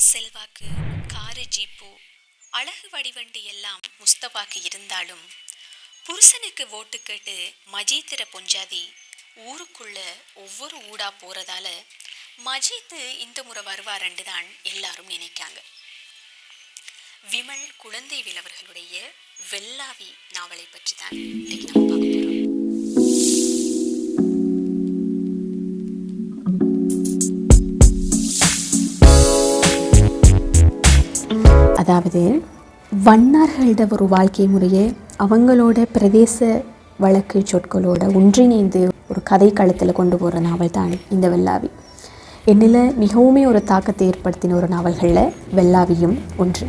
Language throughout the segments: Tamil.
செல்வாக்கு காரு ஜீப்பு அழகு வடிவண்டி எல்லாம் முஸ்தபாக்கு இருந்தாலும் புருஷனுக்கு ஓட்டு கேட்டு மஜீத்திர பொஞ்சாதி ஊருக்குள்ள ஒவ்வொரு ஊடா போறதால மஜீத்து இந்த முறை வருவாரண்டு தான் எல்லாரும் நினைக்காங்க. விமல் குழந்தை அவர்களுடைய வெள்ளாவி நாவலை பற்றி தான் அதாவது வண்ணார்களோட ஒரு வாழ்க்கை முறையை அவங்களோட பிரதேச வழக்கு சொற்களோட ஒன்றிணைந்து ஒரு கதை களத்தில் கொண்டு போகிற நாவல் தான் இந்த வெள்ளாவி. என்னில் மிகவுமே ஒரு தாக்கத்தை ஏற்படுத்தின ஒரு நாவல்களில் வெள்ளாவியும் ஒன்று.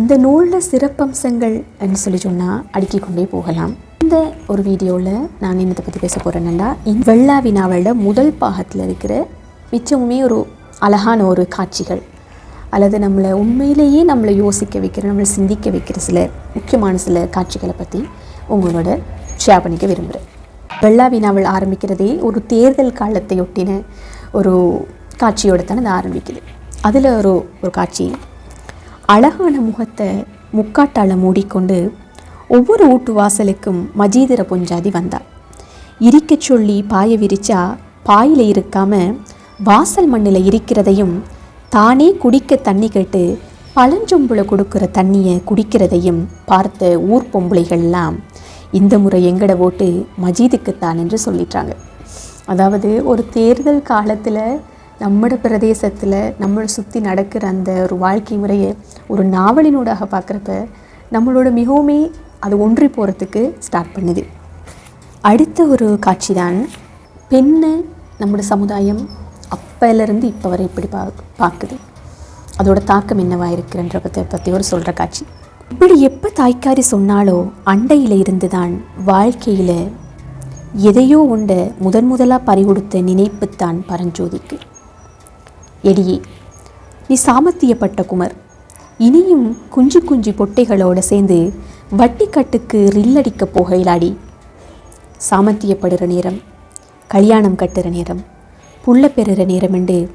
இந்த நூலில் சிறப்பம்சங்கள் சொல்லி சொன்னால் அடுக்கி கொண்டே போகலாம். இந்த ஒரு வீடியோவில் நான் என்னத்தை பற்றி பேச போகிறேன்னா வெள்ளாவி நாவலோட முதல் பாகத்தில் இருக்கிற மிச்சமுமே ஒரு அழகான ஒரு காட்சிகள். அல்லது நம்மளை உண்மையிலேயே நம்மளை யோசிக்க வைக்கிற நம்மளை சிந்திக்க வைக்கிற சில முக்கியமான சில காட்சிகளை பற்றி உங்களோட ஷேர் பண்ணிக்க விரும்புகிறேன் வெள்ளாவி நாவல் ஆரம்பிக்கிறதே ஒரு தேர்தல் காலத்தை ஒட்டின ஒரு காட்சியோட தான் அது ஆரம்பிக்குது. அதில் ஒரு ஒரு காட்சி. அழகான முகத்தை முக்காட்டால் மூடிக்கொண்டு ஒவ்வொரு ஊட்டு வாசலுக்கும் மஜீதர பொஞ்சாதி வந்தாள். இருக்க சொல்லி பாய விரிச்சா பாயில் இருக்காமல் வாசல் மண்ணில் இருக்கிறதையும் தானே குடிக்க தண்ணி கேட்டு பழஞ்சொம்புல கொடுக்குற தண்ணியை குடிக்கிறதையும் பார்த்த ஊர் பொம்பளைகள்லாம் இந்த முறை எங்கட ஓட்டு மஜீதுக்குத்தான் என்று சொல்லிட்டாங்க. அதாவது ஒரு தேர்தல் காலத்தில் நம்மட பிரதேசத்தில் நம்மளை சுற்றி நடக்கிற அந்த ஒரு வாழ்க்கை முறையை ஒரு நாவலினூடாக பார்க்குறப்ப நம்மளோட மிகவுமே அது ஒன்றி போகிறதுக்கு ஸ்டார்ட் பண்ணுது. அடுத்த ஒரு காட்சி தான் பெண்ணை நம்மளோட சமுதாயம் அப்போலேருந்து இப்போ வரை இப்படி பா பார்க்குது. அதோட தாக்கம் என்னவா இருக்குன்றதை பற்றி ஒரு சொல்கிற காட்சி. இப்படி எப்போ தாய்க்காரி சொன்னாலோ அண்டையில் இருந்து தான் வாழ்க்கையில் எதையோ உண்ட முதன் முதலாக பறிகொடுத்த நினைப்புத்தான் பரஞ்சோதிக்கு. எடியே நீ சாமர்த்தியப்பட்ட குமர். இனியும் குஞ்சு குஞ்சு பொட்டைகளோடு சேர்ந்து வட்டிக்கட்டுக்கு ரில்லடிக்க போகையிலாடி. சாமர்த்தியப்படுற நேரம் கல்யாணம் கட்டுற நேரம். புள்ள பெறுகிற நேரமெண்டு என்று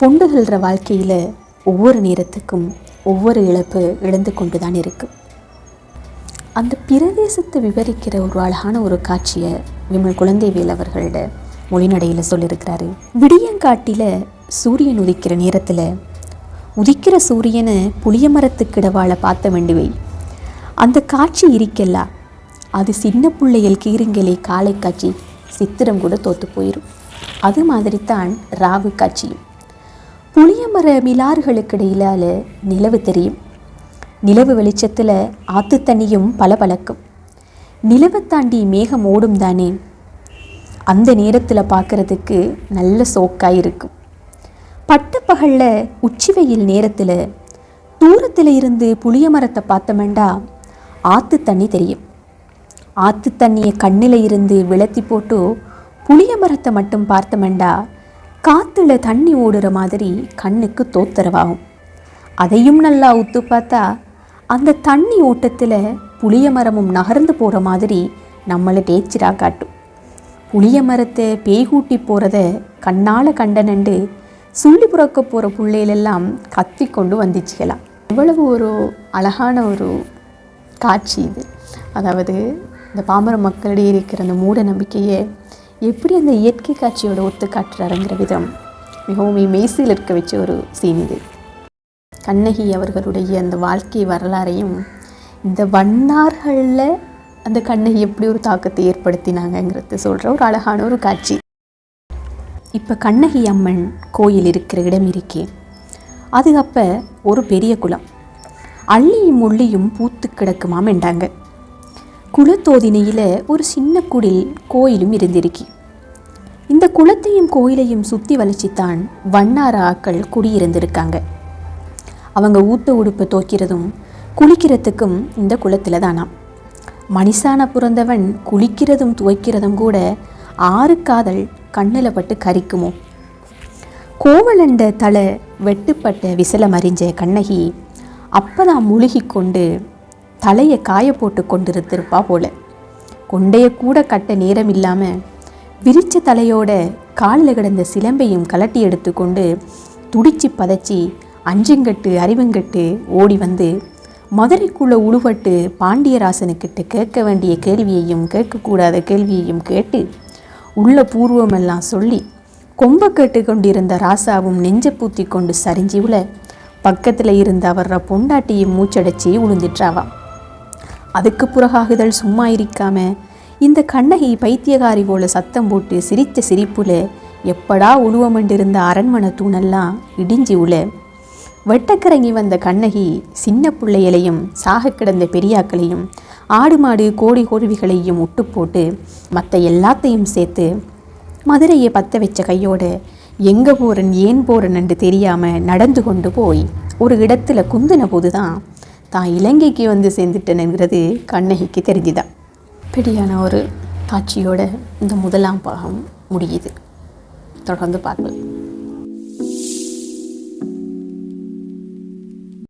பொண்டுகிற வாழ்க்கையில் ஒவ்வொரு நேரத்துக்கும் ஒவ்வொரு இழப்பு இழந்து கொண்டு தான் இருக்கு. அந்த பிரதேசத்தை விவரிக்கிற ஒரு அழகான ஒரு காட்சியை விமல் குழந்தைவேல் அவர்களோட மொழிநடையில் சொல்லியிருக்கிறாரு. விடியங்காட்டில் சூரியன் உதிக்கிற நேரத்தில் உதிக்கிற சூரியனை புளிய மரத்துக்கிடவாழ பார்த்த வேண்டுவை அந்த காட்சி இருக்கல்லா அது சின்ன பிள்ளைகள் கீருங்களே காலை காட்சி சித்திரம் கூட தோற்று போயிடும் அது மாதிரி தான் ராவு காட்சியும். புளியமர மிலாறுகளுக்கு இடையிலால நிலவு தெரியும். நிலவு வெளிச்சத்தில் ஆத்து தண்ணியும் பளபளக்கும் நிலவை தாண்டி மேகம் ஓடும் தானே? அந்த நேரத்தில் பார்க்குறதுக்கு நல்ல சோக்காக இருக்கும் பட்டப்பகலில் உச்சி வெயில் நேரத்தில் தூரத்தில் இருந்து புளிய மரத்தை பார்த்தமெண்டா ஆற்று தண்ணி தெரியும். ஆற்று தண்ணியை கண்ணில் இருந்து விளத்தி போட்டு புளிய மரத்தை மட்டும் பார்த்தமெண்டா காற்றுல தண்ணி ஓடுற மாதிரி கண்ணுக்கு தோத்தரவாகும். அதையும் நல்லா உத்து பார்த்தா அந்த தண்ணி ஓட்டத்தில் புளிய மரமும் நகர்ந்து போகிற மாதிரி நம்மளை டேச்சராக காட்டும் புளிய மரத்தை பேய்கூட்டி போகிறத கண்ணால் கண்டனண்டு சுள்ளி புறக்க போகிற பிள்ளைகளெல்லாம் கத்தி கொண்டு வந்துச்சுக்கலாம் இவ்வளவு ஒரு அழகான ஒரு காட்சி இது. அதாவது இந்த பாமர மக்களிடையே இருக்கிற அந்த மூட நம்பிக்கையை எப்படி அந்த இயற்கை காட்சியோட ஒத்து காட்டுறாருங்கிற விதம் மிகவும் மெய்சில் இருக்க வச்ச ஒரு சீன் இது. கண்ணகி அவர்களுடைய அந்த வாழ்க்கை வரலாறையும் இந்த வண்ணார்களில் அந்த கண்ணகி எப்படி ஒரு தாக்கத்தை ஏற்படுத்தினாங்கங்கிறது சொல்கிற ஒரு அழகான ஒரு காட்சி. இப்போ கண்ணகி அம்மன் கோயில் இருக்கிற இடம் இருக்கே. அது அப்போ ஒரு பெரிய குளம். அள்ளியும் முள்ளியும் பூத்து கிடக்குமாமெண்டாங்க குளத்தோதினையில் ஒரு சின்ன குடில் கோயிலும் இருந்திருக்கி. இந்த குளத்தையும் கோயிலையும் சுற்றி வலிச்சுத்தான் வண்ணார ஆக்கள் குடியிருந்திருக்காங்க. அவங்க ஊத்த உடுப்பு தோக்கிறதும் குளிக்கிறதுக்கும் இந்த குளத்தில் தானாம் மனுஷான பிறந்தவன் குளிக்கிறதும் துவைக்கிறதும் கூட ஆறு காதல் கண்ணில் பட்டு கரிக்குமோ. கோவலண்ட தலை வெட்டுப்பட்ட விசலம் அறிஞ்ச கண்ணகி அப்பதான் முழுகி கொண்டு தலையை காய போட்டு கொண்டிருந்திருப்பா போல. கொண்டைய கூட கட்ட நேரம் இல்லாமல் விரிச்ச தலையோட காலில் கிடந்த சிலம்பையும் கலட்டி எடுத்துக்கொண்டு துடிச்சு பதச்சி அஞ்சுங்கட்டு அறிவுங்கட்டு ஓடி வந்து மதுரைக்குள்ளே உழுவட்டு பாண்டியராசனுக்கிட்ட கேட்க வேண்டிய கேள்வியையும் கேட்கக்கூடாத கேள்வியையும் கேட்டு உள்ள பூர்வமெல்லாம் சொல்லி கொம்ப கேட்டு கொண்டிருந்த ராசாவும் நெஞ்ச பூத்தி கொண்டு சரிஞ்சி உள்ள பக்கத்தில் இருந்த அவர்ற பொண்டாட்டியும் மூச்சடைச்சி உளுந்துட்டாவா அதுக்கு புறகாகுதல் சும்மா இருக்காமல் இந்த கண்ணகி பைத்தியகாரி போல சத்தம் போட்டு சிரித்த சிரிப்புல எப்படா உழுவமண்டிருந்த அரண்மனை தூணெல்லாம் இடிஞ்சி உல வெட்டக்கரங்கி வந்த கண்ணகி சின்ன பிள்ளைகளையும் சாக கிடந்த பெரியாக்களையும் ஆடு மாடு கோடி கோழிகளையும் ஒட்டு போட்டு மற்ற எல்லாத்தையும் சேர்த்து மதுரையை பற்ற வச்ச கையோட எங்கே போகிறன் ஏன் போகிறேன்னு தெரியாமல் நடந்து கொண்டு போய் ஒரு இடத்துல குந்தின போது தான் தான் இலங்கைக்கு வந்து சேர்ந்துட்டேனுங்கிறது கண்ணகிக்கு தெரிஞ்சுதான். நெருக்கடியான ஒரு காட்சியோட இந்த முதலாம் பாகம் முடியுது. தொடர்ந்து பார்க்கலாம்.